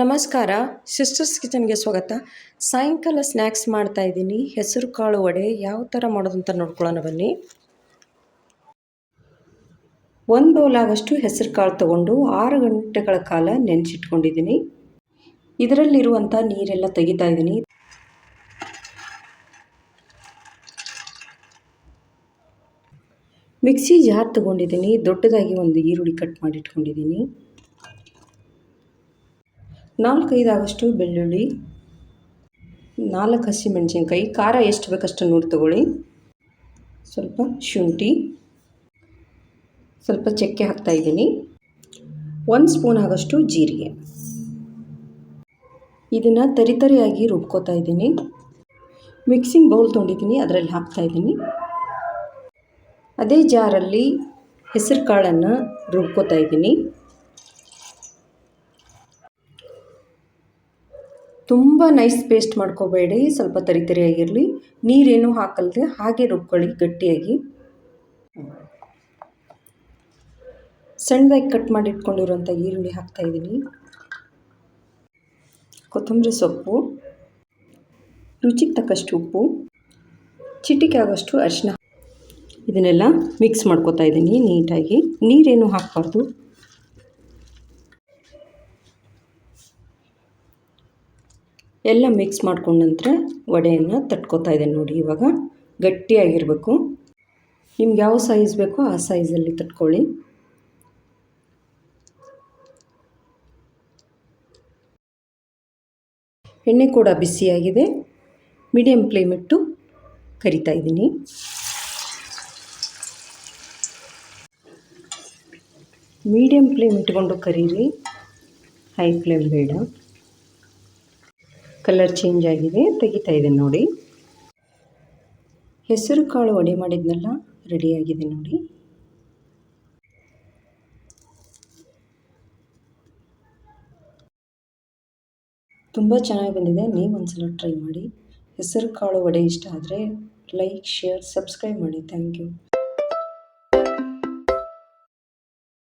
ನಮಸ್ಕಾರ ಸಿಸ್ಟರ್ಸ್ ಕಿಚನ್ಗೆ ಸ್ವಾಗತ. ಸಾಯಂಕಾಲ ಸ್ನ್ಯಾಕ್ಸ್ ಮಾಡ್ತಾ ಇದ್ದೀನಿ. ಹೆಸರು, ಕಾಳು, ವಡೆ, ಯಾವ ಥರ ಮಾಡೋದು ಅಂತ ನೋಡ್ಕೊಳ್ಳೋಣ ಬನ್ನಿ. ಒಂದು ಬೌಲ್ ಆಗಷ್ಟು ಹೆಸರು, ಕಾಳು ತಗೊಂಡು ಆರು ಗಂಟೆಗಳ ಕಾಲ ನೆನೆಸಿಟ್ಕೊಂಡಿದ್ದೀನಿ. ಇದರಲ್ಲಿರುವಂಥ ನೀರೆಲ್ಲ ತೆಗಿತಾ ಇದ್ದೀನಿ. ಮಿಕ್ಸಿ ಜಾರ್ ತಗೊಂಡಿದ್ದೀನಿ. ದೊಡ್ಡದಾಗಿ ಒಂದು ಈರುಳ್ಳಿ ಕಟ್ ಮಾಡಿ ಇಟ್ಕೊಂಡಿದ್ದೀನಿ ನಾಲ್ಕೈದಾಗಷ್ಟು ಬೆಳ್ಳುಳ್ಳಿ ನಾಲ್ಕು ಹಸಿಮೆಣಸಿನ್ಕಾಯಿ ಖಾರ ಎಷ್ಟು ಬೇಕಷ್ಟು ನೋಡಿ ತಗೊಳ್ಳಿ. ಸ್ವಲ್ಪ ಶುಂಠಿ, ಸ್ವಲ್ಪ ಚಕ್ಕೆ ಹಾಕ್ತಾಯಿದ್ದೀನಿ ಒಂದು ಸ್ಪೂನ್ ಆಗೋಷ್ಟು ಜೀರಿಗೆ. ಇದನ್ನು ತರಿತರಿಯಾಗಿ ರುಬ್ಕೋತಾ ಇದ್ದೀನಿ. ಮಿಕ್ಸಿಂಗ್ ಬೌಲ್ ತೊಗೊಂಡಿದ್ದೀನಿ, ಅದರಲ್ಲಿ ಹಾಕ್ತಾಯಿದ್ದೀನಿ ಅದೇ ಜಾರಲ್ಲಿ ಹೆಸರು ಕಾಳನ್ನು ರುಬ್ಕೋತಾ ಇದ್ದೀನಿ. ತುಂಬ ನೈಸ್ ಪೇಸ್ಟ್ ಮಾಡ್ಕೋಬೇಡಿ, ಸ್ವಲ್ಪ ತರಿತರಿಯಾಗಿರಲಿ. ನೀರೇನು ಹಾಕಲ್ದೆ, ಹಾಗೆ ರುಬ್ಕೊಳ್ಳಿ ಗಟ್ಟಿಯಾಗಿ. ಸಣ್ಣದಾಗಿ ಕಟ್ ಮಾಡಿ ಇಟ್ಕೊಂಡಿರುವಂಥ ಈರುಳ್ಳಿ ಹಾಕ್ತಾಯಿದ್ದೀನಿ ಕೊತ್ತಂಬರಿ ಸೊಪ್ಪು, ರುಚಿಗೆ ತಕ್ಕಷ್ಟು ಉಪ್ಪು, ಚಿಟಿಕೆ ಆಗೋಷ್ಟು ಅರಿಶಿನ ಇದನ್ನೆಲ್ಲ ಮಿಕ್ಸ್ ಮಾಡ್ಕೋತಾ ಇದ್ದೀನಿ ನೀಟಾಗಿ. ನೀರೇನು ಹಾಕಬಾರ್ದು. ಎಲ್ಲ ಮಿಕ್ಸ್ ಮಾಡ್ಕೊಂಡ ನಂತರ ವಡೆಯನ್ನು ತಟ್ಕೋತಾ ಇದ್ದೇನೆ ನೋಡಿ, ಇವಾಗ ಗಟ್ಟಿಯಾಗಿರಬೇಕು. ನಿಮ್ಗೆ ಯಾವ ಸೈಜ್ ಬೇಕೋ ಆ ಸೈಜಲ್ಲಿ ತಟ್ಕೊಳ್ಳಿ. ಎಣ್ಣೆ ಕೂಡ ಬಿಸಿಯಾಗಿದೆ. ಮೀಡಿಯಮ್ ಫ್ಲೇಮ್ ಇಟ್ಟು ಕರಿತಾ ಇದ್ದೀನಿ. ಮೀಡಿಯಂ ಫ್ಲೇಮ್ ಇಟ್ಕೊಂಡು ಕರೀರಿ. ಹೈ ಫ್ಲೇಮ್ ಬೇಡ. ಕಲರ್ ಚೇಂಜ್ ಆಗಿದೆ. ತೆಗಿತಾ ಇದೆ ನೋಡಿ. ಹೆಸರು ಕಾಳು ಒಡೆ ಮಾಡಿದ್ನೆಲ್ಲ ರೆಡಿಯಾಗಿದೆ ನೋಡಿ. ತುಂಬ ಚೆನ್ನಾಗಿ ಬಂದಿದೆ. ನೀವು ಒಂದ್ಸಲ ಟ್ರೈ ಮಾಡಿ. ಹೆಸರು ಕಾಳು ವಡೆ ಇಷ್ಟ ಆದರೆ ಲೈಕ್, ಶೇರ್, ಸಬ್ಸ್ಕ್ರೈಬ್ ಮಾಡಿ. Thank you.